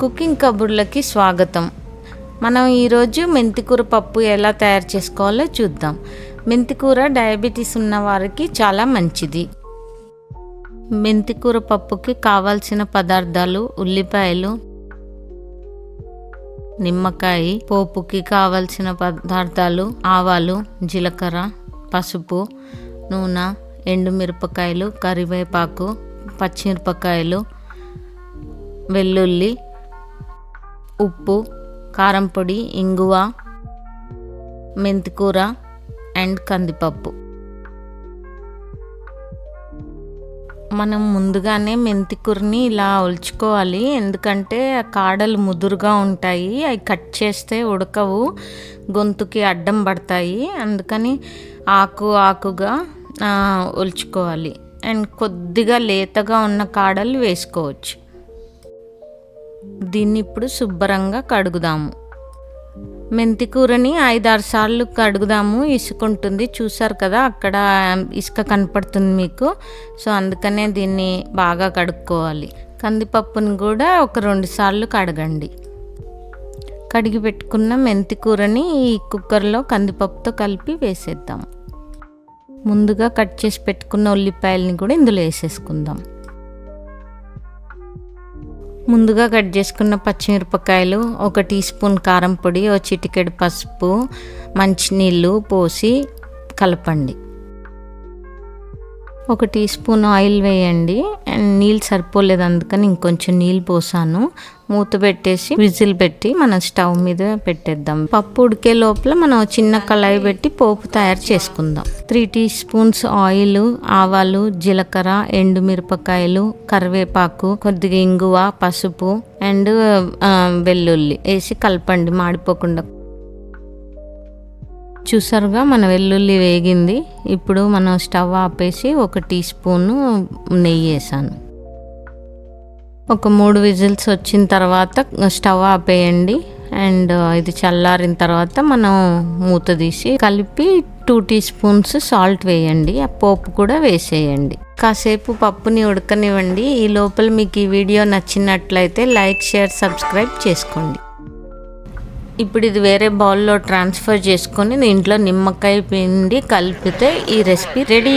Cooking కబుర్లకి స్వాగతం. మనం ఈరోజు మెంతికూర పప్పు ఎలా తయారు చేసుకోవాలో చూద్దాం. మెంతికూర డయాబెటీస్ ఉన్న వారికి చాలా మంచిది. మెంతికూర పప్పుకి కావాల్సిన పదార్థాలు ఉల్లిపాయలు నిమ్మకాయ పోపుకి కావలసిన పదార్థాలు ఆవాలు జీలకర్ర పసుపు నూనె ఎండుమిరపకాయలు కరివేపాకు పచ్చిమిరపకాయలు వెల్లుల్లి ఉప్పు కారం పొడి ఇంగువ మెంతికూర అండ్ కందిపప్పు. మనం ముందుగానే మెంతికూరని ఇలా ఒలుచుకోవాలి. ఎందుకంటే ఆ కాడలు ముదురుగా ఉంటాయి. అవి కట్ చేస్తే ఉడకవు. గొంతుకి అడ్డం పడతాయి. అందుకని ఆకు ఆకుగా ఒలుచుకోవాలి. అండ్ కొద్దిగా లేతగా ఉన్న కాడలు వేసుకోవచ్చు. దీన్ని ఇప్పుడు శుభ్రంగా కడుగుదాము. మెంతికూరని ఐదారు సార్లు కడుగుదాము. ఇసుక ఉంటుంది. చూసారు కదా అక్కడ ఇసుక కనపడుతుంది మీకు. సో అందుకనే దీన్ని బాగా కడుక్కోవాలి. కందిపప్పుని కూడా ఒక రెండు సార్లు కడగండి. కడిగి పెట్టుకున్న మెంతికూరని ఈ కుక్కర్లో కందిపప్పుతో కలిపి వేసేద్దాం. ముందుగా కట్ చేసి పెట్టుకున్న ఉల్లిపాయలని కూడా ఇందులో వేసేసుకుందాం. ముందుగా కట్ చేసుకున్న పచ్చిమిరపకాయలు ఒక టీ స్పూన్ కారం పొడి ఒక చిటికెడు పసుపు మంచినీళ్ళు పోసి కలపండి. ఒక టీ స్పూన్ ఆయిల్ వేయండి. అండ్ నీళ్ళు సరిపోలేదు అందుకని ఇంకొంచెం నీళ్ళు పోసాను. మూత పెట్టేసి విజిల్ పెట్టి మనం స్టవ్ మీద పెట్టేద్దాం. పప్పు ఉడికే లోపల మనం చిన్న కళాయి పెట్టి పోపు తయారు చేసుకుందాం. త్రీ టీ స్పూన్స్ ఆయిల్ ఆవాలు జీలకర్ర ఎండుమిరపకాయలు కరివేపాకు కొద్దిగా ఇంగువ పసుపు అండ్ వెల్లుల్లి వేసి కలపండి. మాడిపోకుండా చూసారుగా మన వెల్లుల్లి వేగింది. ఇప్పుడు మనం స్టవ్ ఆపేసి ఒక టీ స్పూను నెయ్యి వేసాను. ఒక మూడు విజిల్స్ వచ్చిన తర్వాత స్టవ్ ఆపేయండి. అండ్ ఇది చల్లారిన తర్వాత మనం మూత తీసి కలిపి టూ టీ స్పూన్స్ సాల్ట్ వేయండి. ఆ పోపు కూడా వేసేయండి. కాసేపు పప్పుని ఉడకనివ్వండి. ఈ లోపల మీకు ఈ వీడియో నచ్చినట్లయితే లైక్ షేర్ సబ్స్క్రైబ్ చేసుకోండి. ఇప్పుడు ఇది వేరే బౌల్లో ట్రాన్స్ఫర్ చేసుకొని దీంట్లో నిమ్మకాయ పిండి కలిపితే ఈ రెసిపీ రెడీ.